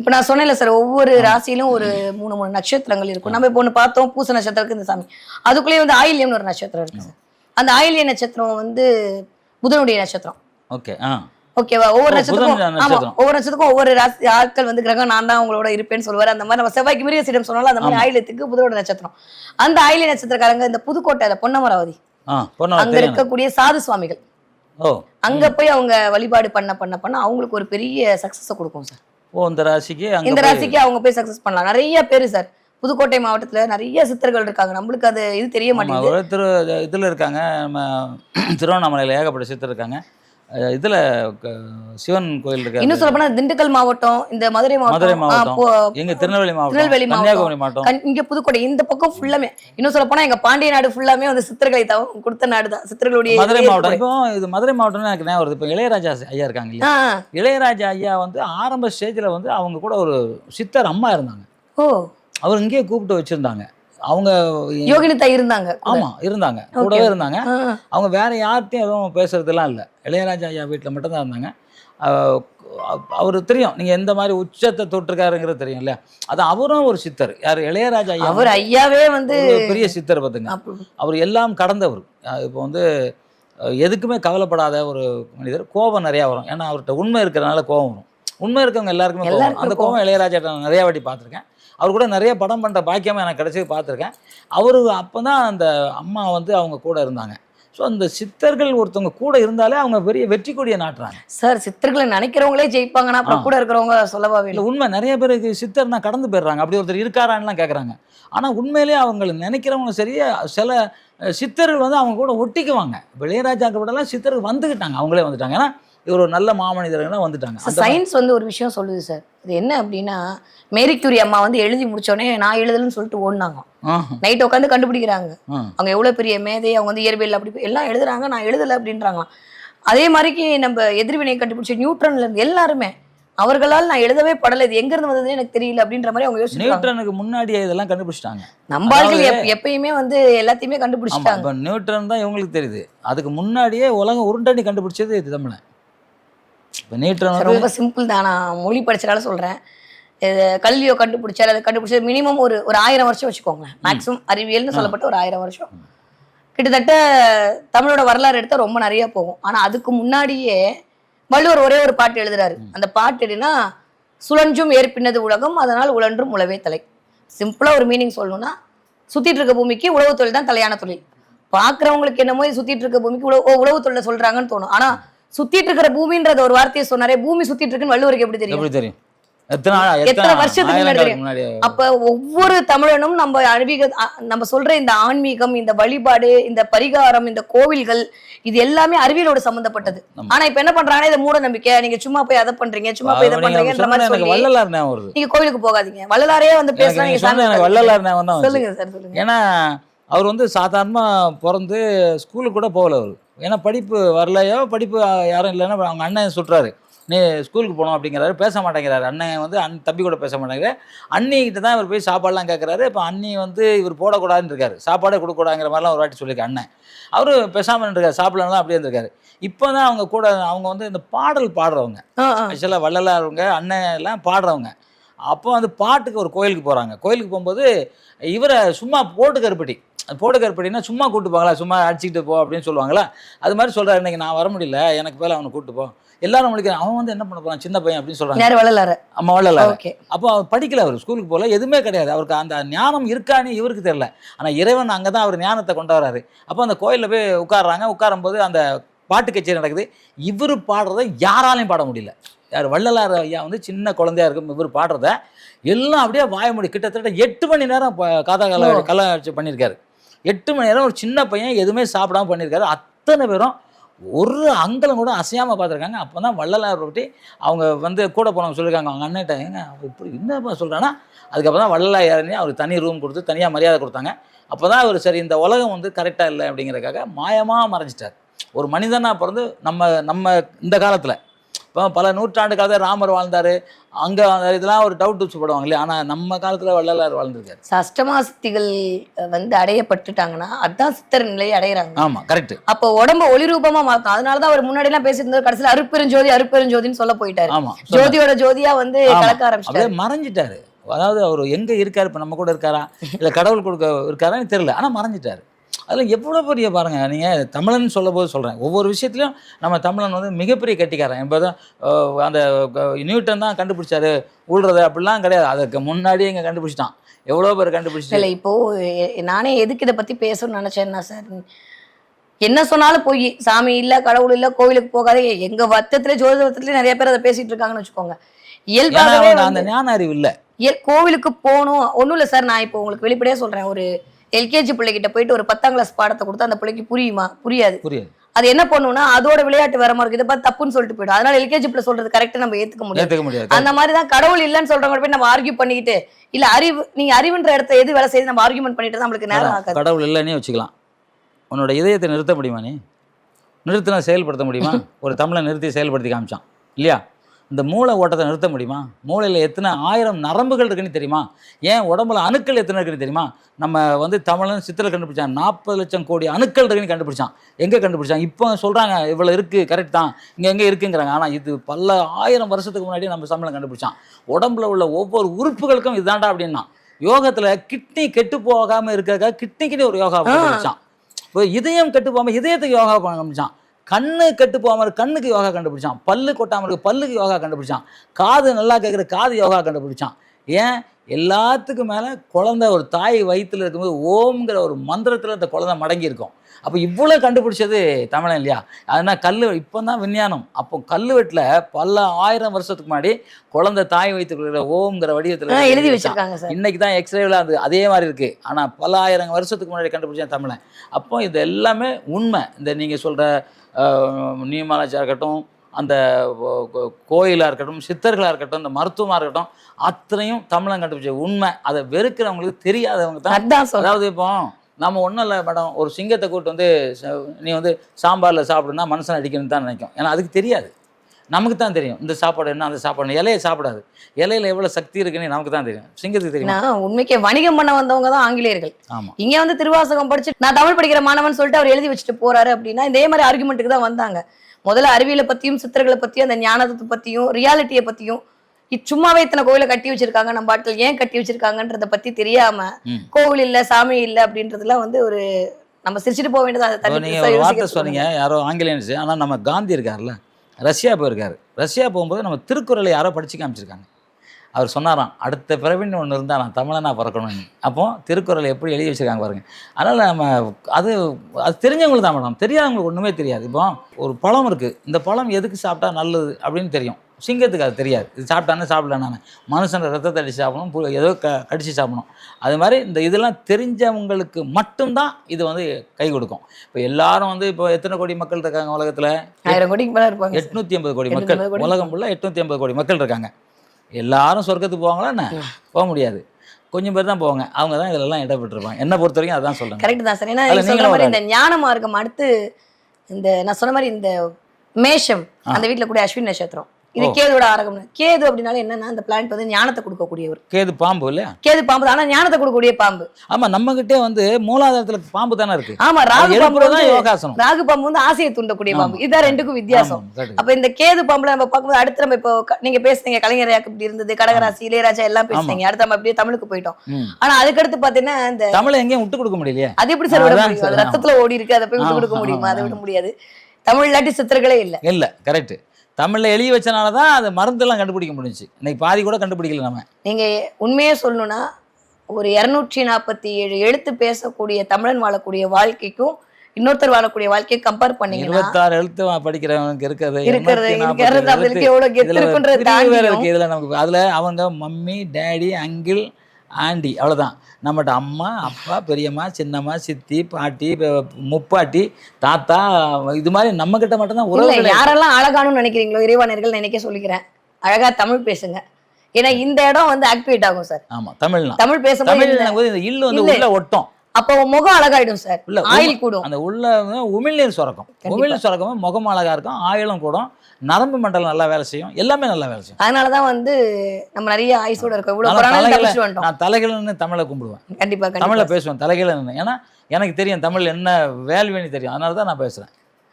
இப்ப நான் சொன்னேன்ல சார் ஒவ்வொரு ராசியிலும் ஒரு மூணு மூணு நட்சத்திரங்கள் இருக்கும். நம்ம இப்போ ஒண்ணு பார்த்தோம் பூச நட்சத்திரத்துக்கு இந்த சாமி. அதுக்குள்ளேயே வந்து ஆயில்யம்னு ஒரு நட்சத்திரம் இருக்கு சார். அந்த ஆயில்ய நட்சத்திரம் வந்து புதனுடைய நட்சத்திரம். ஓகே ஓகேவா ஒவ்வொரு புதன் ஆமா நட்சத்திரம். ஒவ்வொரு நட்சத்திரத்துக்கும் ஒவ்வொரு ராசி ஆட்கள் வந்து கிரகம் நான் தான் உங்களோட இருப்பேன்னு சொல்லுவாரு. அந்த மாதிரி நம்ம செவ்வாய்க்கு மிருகசிடம் சொன்னாலும் அந்த மாதிரி. ஆயிலத்துக்கு புதனோட நட்சத்திரம். அந்த ஆயில்ய நட்சத்திரக்காரங்க இந்த புதுக்கோட்டையில பொன்னமராவதி. அங்க இருக்கக்கூடிய சாது சுவாமிகள். அங்க போய் அவங்க வழிபாடு பண்ண பண்ண பண்ண அவங்களுக்கு ஒரு பெரிய சக்சஸ் கொடுக்கும் சார். ஓ இந்த ராசிக்கு இந்த ராசிக்கு அவங்க போய் சக்சஸ் பண்ணலாம். நிறைய பேரு சார் புதுக்கோட்டை மாவட்டத்துல நிறைய சித்தர்கள் இருக்காங்க. நம்மளுக்கு அது இது தெரிய மாட்டேங்குது. திரு இதில் இருக்காங்க. நம்ம திருவண்ணாமலையில் ஏகப்பட்ட சித்தர் இருக்காங்க. இதுல சிவன் கோயில் இன்னும் இருக்காங்க சொல்ல போனா திண்டுக்கல் மாவட்டம் இந்த மதுரை மதுரை மாவட்டம். போ- எங்க திருநெல்வேலி மாவட்டம் திருநெல்வேலி. கன்னியாகுமரி மாவட்டம். இங்க புதுக்கோட்டை இந்த பக்கம் ஃபுல்லாமே இன்னும் சொல்ல போனா எங்க பாண்டிய நாடு ஃபுல்லாமே வந்து சித்தர்களை தவ கொடுத்த நாடு தான் சித்தர்களுடைய மதுரை மாவட்டம். இருக்கு. இப்போ இது மதுரை மாவட்டம்னு எனக்கு ஞாபகம் வருது. இப்போ இளையராஜா ஐயா இருக்காங்க இல்லையா. இளையராஜா ஐயா வந்து ஆரம்ப ஸ்டேஜில் வந்து அவங்க கூட ஒரு சித்தர் அம்மா இருந்தாங்க. ஓ. அவர் இங்கேயே கூப்பிட்டு வச்சிருந்தாங்க. அவங்க யோகினிதா இருந்தாங்க. ஆமா இருந்தாங்க. கூடவே. இருந்தாங்க. அவங்க வேற யார்கிட்டயும் எதுவும் பேசுறதுலாம் இல்லை. இளையராஜா ஐயா வீட்டில் மட்டும்தான் இருந்தாங்க. அவர் தெரியும். நீங்க எந்த மாதிரி உச்சத்தை தொட்டிருக்காருங்கிறது தெரியும் இல்லையா? அது அவரும் ஒரு சித்தர். யார்? இளையராஜா ஐயா அவர் ஐயாவே வந்து பெரிய சித்தர் பார்த்துங்க. அவர் எல்லாம் கடந்தவர். இப்போ வந்து எதுக்குமே கவலைப்படாத ஒரு மனிதர். கோபம் நிறையா வரும். ஏன்னா அவர்கிட்ட உண்மை இருக்கிறனால கோபம் வரும். உண்மை இருக்கவங்க எல்லாருக்குமே அந்த கோபம் இளையராஜா நிறையா வாட்டி பார்த்துருக்கேன். அவர் கூட நிறைய படம் பண்ணுற பாக்கியமாக எனக்கு கிடைச்சி பார்த்துருக்கேன். அவர் அப்போ தான் அந்த அம்மா வந்து அவங்க கூட இருந்தாங்க. ஸோ அந்த சித்தர்கள் ஒருத்தவங்க கூட இருந்தாலே அவங்க பெரிய வெற்றி கொடியை நாட்டுறாங்க. சார் சித்தர்களை நினைக்கிறவங்களே ஜெயிப்பாங்கன்னா அப்புறம். கூட இருக்கிறவங்க சொல்லவா இல்லை உண்மை. நிறைய பேருக்கு சித்தர்னா கடந்து போயிடுறாங்க. அப்படி ஒருத்தர் இருக்காரான்லாம் கேட்குறாங்க ஆனால் உண்மையிலேயே அவங்க நினைக்கிறவங்க சரியா சில சித்தர்கள் வந்து அவங்க கூட ஒட்டிக்குவாங்க. இப்ப இளையராஜாக்கு விடலாம் சித்தர்கள் வந்துக்கிட்டாங்க அவங்களே வந்துட்டாங்க. ஏன்னா இவர் ஒரு நல்ல மாமனிதர்கள்லாம் வந்துட்டாங்க. சயின்ஸ் வந்து ஒரு விஷயம் சொல்லுது சார். இது என்ன அப்படின்னா மேரி கியூரி அம்மா வந்து எழுதி முடிச்சோடனே நான் எழுதலன்னு சொல்லிட்டு ஓடினாங்க. நைட் உட்காந்து கண்டுபிடிக்கிறாங்க. அவங்க எவ்வளவு பெரிய மேதை அவங்க வந்து இயற்பியல் அப்படி எல்லாம் எழுதுறாங்க நான் எழுதல அப்படின்றாங்களாம் அதே மாதிரிக்கு நம்ம எதிர்வினை கண்டுபிடிச்ச நியூட்ரன்ல இருந்து எல்லாருமே அவர்களால் நான் எழுதவே படல இது எங்க இருந்து வந்ததுன்னு எனக்கு தெரியல அப்படின்ற மாதிரி அவங்க யோசிச்சிருக்காங்க நியூட்டனுக்கு முன்னாடியே இதெல்லாம் கண்டுபிடிச்சிட்டாங்க. நம்ம ஆட்கள் எப்- எப்பயுமே வந்து எல்லாத்தையுமே கண்டுபிடிச்சிட்டாங்க. இப்போ நியூட்டன் தான் இவங்களுக்கு தெரியுது. அதுக்கு முன்னாடியே உலகம் உருண்டடி கண்டுபிடிச்சது இது தமிழன். இப்போ வந்து ரொம்ப சிம்பிள் தான். நான் மொழி படிச்சனால சொல்றேன். இது கல்வியோ கண்டுபிடிச்சாரு அதை கண்டுபிடிச்சது மினிமம் ஒரு ஒரு ஆயிரம் வருஷம் வச்சுக்கோங்க மேக்ஸிமம் அறிவியல்னு சொல்லப்பட்ட ஒரு ஆயிரம் வருஷம். கிட்டத்தட்ட தமிழோட வரலாறு எடுத்தா ரொம்ப நிறைய போகும். ஆனா அதுக்கு முன்னாடியே வள்ளுவர் ஒரே ஒரு பாட்டு எழுதுறாரு. அந்த பாட்டு என்னன்னா சுழன்றும் ஏற்பினது உலகம் அதனால் உழன்றும் உழவே தலை. சிம்பிளா ஒரு மீனிங் சொல்லணும்னா சுத்திட்டு இருக்க பூமிக்கு உழவு தொழில் தான் தலையான தொழில். பாக்குறவங்களுக்கு என்னமோ சுத்திட்டு இருக்க பூமிக்கு உழவு உழவு தொழில சொல்றாங்கன்னு தோணும். ஆனா சுத்திட்டு இருக்கிற பூமின்றத ஒரு வார்த்தையை சொன்னாரே. பூமி சுத்திட்டு இருக்குன்னு வள்ளுவருக்கு எப்படி தெரியும்? எப்படி தெரியும்? எத்தனை வருஷத்துக்கு முன்னாடி? அப்ப ஒவ்வொரு தமிழனும் நம்ம அறிவிக அ- நம்ம சொல்ற இந்த ஆன்மீகம் இந்த வழிபாடு இந்த பரிகாரம் இந்த கோவில்கள் இது எல்லாமே அறிவியலோட சம்பந்தப்பட்டது. ஆனா இப்ப என்ன பண்றாங்கன்னா இது மூட நம்பிக்கை. நீங்க சும்மா போய் அதை பண்றீங்க சும்மா போய் இதை பண்றீங்கன்ற மாதிரி சொல்லி வள்ளலார் நீங்க கோவிலுக்கு போகாதீங்க. வள்ளலாரே வந்து சாமி எனக்கு வள்ளலார். சொல்லுங்க சார் சொல்லுங்க. ஏன்னா அவர் வந்து சாதாரணமாக பிறந்து ஸ்கூலுக்கு கூட போகல அவர். ஏன்னா படிப்பு வரலையோ படிப்பு யாரும் இல்லைன்னா அவங்க அண்ணன் சொல்கிறாரு நீ ஸ்கூலுக்கு போகணும் அப்படிங்கிறாரு. பேச மாட்டேங்கிறாரு. அண்ணன் வந்து அண்ணன் தம்பி கூட பேச மாட்டேங்கிறாரு. அண்ணிக்கிட்ட தான் இவர் போய் சாப்பாடுலாம் கேட்குறாரு இப்போ அண்ணி வந்து இவர் போடக்கூடாதுன்னு இருக்காரு. சாப்பாடே கொடுக்கூடாங்கிற மாதிரிலாம் ஒரு வாட்டி சொல்லியிருக்காரு அண்ணன். அவர் பேசாமல் இருக்காரு சாப்பிடலாம் அப்படியே இருந்திருக்காரு. இப்போ தான் அவங்க கூட அவங்க வந்து இந்த பாடல் பாடுறவங்க. ஆக்சுவலாக வள்ளலாருங்க அண்ணன் எல்லாம் பாடுறவங்க. அப்போ வந்து பாட்டுக்கு ஒரு கோயிலுக்கு போகிறாங்க கோயிலுக்கு போகும்போது இவரை சும்மா போட்டு கருப்பட்டி. போட்டு கருப்பட்டினா சும்மா கூட்டு போங்களா? சும்மா அடிச்சுக்கிட்டு போ அப்படின்னு சொல்லுவாங்களா? அது மாதிரி சொல்கிறாரு இன்னைக்கு நான் வர முடியல. எனக்கு மேலே அவனை கூட்டு போ. எல்லாரும் முடிக்கிற அவன் வந்து என்ன பண்ண போறான்? சின்ன பையன் அப்படின்னு வள்ளலாரு. அம்மா வள்ளலார். ஓகே. அப்போ அவர் படிக்கல அவர். ஸ்கூலுக்கு போகல. எதுவுமே கிடையாது. அவருக்கு அந்த ஞானம் இருக்கான்னு இவருக்கு தெரியல. ஆனால் இறைவன் அங்கே தான் அவர் ஞானத்தை கொண்டு வராரு. அப்போ அந்த கோயிலில் போய் உட்கார்றாங்க. உட்காரும்போது அந்த பாட்டு கச்சேரி நடக்குது. இவர் பாடுறத யாராலையும் பாட முடியல. யார்? வள்ளலார் ஐயா வந்து சின்ன குழந்தையா இருக்கும். இவர் பாடுறத எல்லாம் அப்படியே வாய முடி கிட்டத்தட்ட எட்டு மணி நேரம் காதா கல ஓ. கலை பண்ணியிருக்காரு. எட்டு மணி நேரம் ஒரு சின்ன பையன் எதுவுமே சாப்பிடாம பண்ணியிருக்காரு. அத்தனை பேரும் ஒரு அங்கலம் கூட அசையாமல் பார்த்துருக்காங்க. அப்போ தான் வள்ளலார் பற்றி அவங்க வந்து கூட போனவங்க சொல்லியிருக்காங்க. அவங்க அண்ணன்ட்ட ஏங்க அவன் இப்படி என்னப்பா சொல்கிறான்னா அதுக்கப்புறம் தான் வள்ளலார் இறங்கி அவருக்கு தனி ரூம் கொடுத்து தனியாக மரியாதை கொடுத்தாங்க. அப்போ தான் அவர் சரி இந்த உலகம் வந்து கரெக்டாக இல்லை அப்படிங்கிறதுக்காக மாயமாக மறைஞ்சிட்டார். ஒரு மனிதனாக பிறந்து நம்ம நம்ம இந்த காலத்தில் இப்போ பல நூற்றாண்டுக்காக ராமர் வாழ்ந்தாரு. அங்க இதெல்லாம் ஒரு டவுட் வச்சு போடுவாங்க இல்லையா? ஆனா நம்ம காலத்துல வள்ளலார் வாழ்ந்திருக்காரு. அஷ்டமாசக்திகள் வந்து அடையப்பட்டுட்டாங்கன்னா அதான் சித்தர் நிலையை அடையறாங்க ஆமா கரெக்ட் அப்போ உடம்ப ஒளி ரூபமா மாத்தம் அதனாலதான் அவர் முன்னாடி எல்லாம் பேசியிருந்தாரு கடைசியில அருப்பெருஞ்சோதி அருப்பெருஞ்சோதின்னு சொல்ல போயிட்டாரு. ஆமா ஜோதியோட ஜோதியா வந்து. கலக்க ஆரம்பிச்சிட்டாரு. மறைஞ்சிட்டாரு. அதாவது அவர் எங்க இருக்காரு? இப்ப நம்ம கூட இருக்காரா? இல்ல கடவுள் கொடுக்க இருக்காரான்னு தெரியல. ஆனா மறைஞ்சிட்டாரு. அதுல எவ்வளவு பெரிய பாருங்க. நீங்க தமிழன் சொல்ல போது சொல்றேன். ஒவ்வொரு விஷயத்துலயும் நம்ம தமிழன் வந்து மிகப்பெரிய கட்டிக்காரன். இப்போ அந்த நியூட்டன் தான் கண்டுபிடிச்சாரு. உள்றது அப்படிலாம் கிடையாது. அதுக்கு முன்னாடியே இங்க கண்டுபிடிச்சிட்டான். எவ்வளவு பேர் கண்டுபிடிச்சு இல்ல இப்போ எ- நானே எதுக்கு இதை பத்தி பேசணும்னு நினைச்சேன்னா சார்? என்ன சொன்னாலும் போய் சாமி இல்ல கடவுள் இல்ல கோவிலுக்கு போகாதே. எங்க வத்தத்துல ஜோதிடத்துல நிறைய பேர் அதை பேசிட்டு இருக்காங்கன்னு வச்சுக்கோங்க. இயல்பாகவே அந்த ஞான அறிவு இல்ல. கோவிலுக்கு போகணும். ஒண்ணும் இல்ல சார் நான் இப்போ உங்களுக்கு வெளிப்படையா சொல்றேன். ஒரு எல்கேஜி பிள்ளைகிட்ட போயிட்டு ஒரு பத்தாம் கிளாஸ் பாடத்தை கொடுத்தா அந்த பிள்ளைக்கு புரியுமா? புரியாது. புரியுது. அது என்ன பண்ணும்னா அதோட விளையாட்டு வேற மாதிரி இருக்கு. இதை பார்த்து தப்புன்னு சொல்லிட்டு போயிடும். அதனால எல்கேஜி பிள்ளை சொல்றது கரெக்டா நம்ம ஏத்துக்க முடியாது. அந்த மாதிரி தான் கடவுள் இல்லைன்னு சொல்றவங்க போய் நம்ம ஆர்கியூ பண்ணிக்கிட்டு இல்ல அறிவு நீங்க அறிவுன்ற இடத்த எது வேலை செய்யுது நம்ம ஆர்கியூமெண்ட் பண்ணிட்டு தான் நம்மளுக்கு நேரம் ஆகாது. கடவுள் இல்லைன்னே வச்சுக்கலாம். உன்னோட இதயத்தை நிறுத்த முடியுமா நீ? நிறுத்தினா செயல்படுத்த முடியுமா? ஒரு தமிழை நிறுத்தி செயல்படுத்தி காமிச்சான். இல்லையா? இந்த மூளை ஓட்டத்தை நிறுத்த முடியுமா? மூளையில் எத்தனை ஆயிரம் நரம்புகள் இருக்குன்னு தெரியுமா? ஏன் உடம்புல அணுக்கள் எத்தனை இருக்குன்னு தெரியுமா? நம்ம வந்து தமிழன் சித்திரை கண்டுபிடிச்சான் நாற்பது லட்சம் கோடி அணுக்கள் இருக்குன்னு கண்டுபிடிச்சான். எங்கே கண்டுபிடிச்சான்? இப்போ சொல்கிறாங்க இவ்வளோ இருக்குது கரெக்ட் தான். இங்கே எங்கே இருக்குங்கிறாங்க. ஆனால் இது பல ஆயிரம் வருஷத்துக்கு முன்னாடி நம்ம தமிழன் கண்டுபிடிச்சான். உடம்புல உள்ள ஒவ்வொரு உறுப்புகளுக்கும் இதாண்டா அப்படின்னா யோகத்தில் கிட்னி கெட்டு போகாமல் இருக்கிறதுக்காக கிட்னிக்கிட்டே ஒரு யோகா கண்டுபிடிச்சான். இப்போ இதயம் கெட்டு போகாமல் இதயத்துக்கு யோகா கண்டுபிடிச்சான். கண்ணு கெட்டு போகாமல் கண்ணுக்கு யோகா கண்டுபிடிச்சான். பல்லு கொட்டாமல் இருக்க பல்லுக்கு யோகா கண்டுபிடிச்சான். காது நல்லா கேட்குற காது யோகா கண்டுபிடிச்சான். ஏன்? எல்லாத்துக்கும் மேலே குழந்தை ஒரு தாய் வயித்துல இருக்கும்போது ஓம்ங்கிற ஒரு மந்திரத்தில் அந்த குழந்தை மடங்கி இருக்கும் அப்போ இவ்வளோ கண்டுபிடிச்சது தமிழன் இல்லையா? அதனால் கல் இப்போ தான் விஞ்ஞானம். அப்போ கல்வெட்டில் பல ஆயிரம் வருஷத்துக்கு முன்னாடி குழந்தை தாய் வயிற்றுக்குள்ள ஓம்ங்கிற வடிவத்தில் எழுதி வச்சிருக்காங்க சார். இன்னைக்கு தான் எக்ஸ்ரேவில் அது அதே மாதிரி இருக்குது ஆனால் பல ஆயிரம் வருஷத்துக்கு முன்னாடி கண்டுபிடிச்சேன் தமிழன். அப்போ இது எல்லாமே உண்மை. இந்த நீங்கள் சொல்கிற நியமாலாச்சியாக இருக்கட்டும் அந்த கோயிலாக இருக்கட்டும் சித்தர்களாக இருக்கட்டும் இந்த மருத்துவமாக இருக்கட்டும் அத்தனையும் தமிழன் கண்டுபிடிச்ச உண்மை. அதை வெறுக்கிறவங்களுக்கு தெரியாதவங்க தான். அதாவது இப்போ நம்ம ஒன்றும் இல்லை மேடம் ஒரு சிங்கத்தை கூட்டு வந்து நீ வந்து சாம்பாரில் சாப்பிடுனா மனுஷன் அடிக்கணும்னு தான் நினைக்கும். ஏன்னா அதுக்கு தெரியாது. நமக்கு தான் தெரியும். இந்த சாப்பாடு என்ன அந்த சாப்பாடு. இலையை சாப்பிடாது. இலையில எவ்வளோ சக்தி இருக்குன்னு நமக்கு தான் தெரியும். சிங்கத்துக்கு தெரியும்? உண்மைக்கே வணிகம் பண்ண வந்தவங்க தான் ஆங்கிலேயர்கள். ஆமாம் இங்க வந்து திருவாசகம் படிச்சு நான் தமிழ் படிக்கிற மாணவன் சொல்லிட்டு அவர் எழுதி வச்சுட்டு போறாரு அப்படின்னா இதே மாதிரி ஆர்குமெண்ட்டுக்கு தான் வந்தாங்க. முதல்ல அறிவியலை பத்தியும் சித்தர்களை பத்தியும் அந்த ஞானத்தை பத்தியும் ரியாலிட்டியை பத்தியும் சும்மாவே இத்தனை கோயிலை கட்டி வச்சிருக்காங்க நம்ம ஆட்கள் ஏன் கட்டி வச்சிருக்காங்கன்றத பத்தி தெரியாம. கோவில் இல்ல சாமி இல்ல அப்படின்றதுலாம் வந்து ஒரு நம்ம சிரிச்சுட்டு போக வேண்டியது நீங்கள் ஒரு வார்த்தை சொன்னீங்க யாரோ ஆங்கிலேயன்ஸ் ஆனால் நம்ம காந்தி இருக்கார்ல ரஷ்யா போயிருக்காரு. ரஷ்யா போகும்போது நம்ம திருக்குறளை யாரோ படிச்சு காமிச்சிருக்காங்க. அவர் சொன்னாராம் அடுத்த பிறவின்னு ஒன்று இருந்தால் நான் தமிழனா பிறக்கணும்னு அப்போ திருக்குறளை எப்படி எழுதி வச்சிருக்காங்க பாருங்க. அதனால் நம்ம அது அது தெரிஞ்சவங்களுக்கு தான் மேடம். தெரியாதவங்களுக்கு ஒன்றுமே தெரியாது. இப்போ ஒரு பழம் இருக்குது இந்த பழம் எதுக்கு சாப்பிட்டா நல்லது அப்படின்னு தெரியும். சிங்கத்துக்கு அது தெரியாது. இது சாப்பிட்டானே சாப்பிடல நான். மனுஷன் ரத்தத்தை அடிச்சு சாப்பிடணும் ஏதோ க கடிச்சு சாப்பிடணும். அது மாதிரி இந்த இதெல்லாம் தெரிஞ்சவங்களுக்கு மட்டும்தான் இது வந்து கை கொடுக்கும். இப்போ எல்லாரும் வந்து இப்போ எத்தனை கோடி மக்கள் இருக்காங்க உலகத்தில்? ஆயிரம் கோடிக்கு மேல இருப்பாங்க எட்நூத்தி எண்பது கோடி 850 மக்கள். உலகம் ஃபுல்லாக எட்நூத்தி எண்பது கோடி மக்கள் இருக்காங்க. எல்லாரும் சொர்க்கத்துக்கு போவாங்களா என்ன? போக முடியாது. கொஞ்சம் பேர் தான் போவாங்க. அவங்க தான் இதெல்லாம் இடப்பட்டிருப்பாங்க. என்னை பொறுத்த வரைக்கும் அதான் சொல்றேன் கரெக்ட் தான் சார் ஏன்னா சொல்ற மாதிரி இந்த ஞான மார்க்கம் அடுத்து இந்த நான் சொன்ன மாதிரி இந்த மேஷம் அந்த வீட்ல கூட அஸ்வின் நட்சத்திரம். இது. கேதுவோட ஆரகம் கேது அப்படின்னாலும் என்னன்னா அந்த பிளான்ட் வந்து ஞானத்தை கொடுக்கக்கூடியவர். கேது பாம்பு இல்லையா கேது பாம்பு தான் ஆனா ஞானத்தை கொடுக்கக்கூடிய பாம்பு. ஆமா நம்ம கிட்டே வந்து மூலாதாரத்துல பாம்பு தானே இருக்கு. ஆமா ராகு பாம்பு தான் யோகாசனம். ராகு பாம்பு வந்து ஆசையை தூண்டக்கூடிய பாம்பு. ஆமா. இதுதான் ரெண்டுக்கும் வித்தியாசம். அப்ப இந்த கேது பாம்புல நம்ம பார்க்கும்போது அடுத்து நம்ம இப்போ நீங்க பேசுனீங்க கலைஞர் இப்படி இருந்தது கடகராசி இளையராஜா எல்லாம் பேசுனீங்க. அடுத்து நம்ம அப்படியே தமிழுக்கு போயிட்டோம். ஆனா அதுக்கடுத்து பாத்தீங்கன்னா இந்த தமிழை எங்கேயும் விட்டு கொடுக்க முடியலையே? அது எப்படி சார் விட முடியும்? ரத்தத்துல ஓடி இருக்கு அதை போய் விட்டு கொடுக்க முடியுமா? அதை விட முடியாது. தமிழ் இல்லாட்டி சித்தர்களே இல்ல. இல்ல கரெக்ட் தமிழ்ல எழுதி வச்சனால தான் அது மருந்தெல்லாம் கண்டுபிடிக்க முடிஞ்சுச்சு. இன்னைக்கு பாதி கூட கண்டுபிடிக்கல நம்ம. நீங்க உண்மையே சொல்லணும்னா ஒரு இருநூற்றி நாற்பத்தி ஏழு எழுத்து பேசக்கூடிய தமிழன் வாழக்கூடிய வாழ்க்கைக்கும் இன்னொருத்தர் வாழக்கூடிய வாழ்க்கையை கம்பேர் பண்ணீங்கன்னா இருபத்தாறு எழுத்து படிக்கிறவனுக்கு இருக்கிறது. இருக்கிறது. கெத்து இருக்குன்றது இருக்கு. இதுல நமக்கு அதுல அவங்க மம்மி டேடி அங்கிள் ஆண்டி அவ்வளவுதான். நம்மகிட்ட அம்மா அப்பா பெரியம்மா சின்னம்மா சித்தி பாட்டி முப்பாட்டி தாத்தா இது மாதிரி நம்ம கிட்ட மட்டும்தான் உறவு. யாரெல்லாம் அழகானு நினைக்கிறீங்களோ இறைவானர்கள் நினைக்க சொல்லிக்கிறேன் அழகா தமிழ் பேசுங்க. ஏன்னா இந்த இடம் வந்து ஆக்டிவேட் ஆகும் சார். ஆமா தமிழ்னா. தமிழ் பேசும்போது தமிழ் இல்லு வந்து. உள்ள ஒட்டும். அப்போ முகம் அழகாயிடும் சார். இல்ல, ஆயில் கூடும். அந்த உள்ள உமிழ்நீர் சுரக்கும். உமிழ்நீர் சுரக்கும் முகம் அழகா இருக்கும் ஆயிலும் கூடும். நரம்பு மண்டலம் நல்லா வேலை செய்யும் எல்லாமே நல்லா வேலை செய்யும். அதனாலதான் வந்து நம்ம நிறைய ஆயுசோட இருக்கோம். அதனால தலைகளை- வந்துட்டோம். நான் தலைகள்னு தமிழை கும்பிடுவேன். கண்டிப்பா தமிழ்ல பேசுவேன் நின்னு ஏன்னா எனக்கு தெரியும் தமிழ் என்ன வேல்வேணி தெரியும். அதனால தான் நான் பேசுறேன்.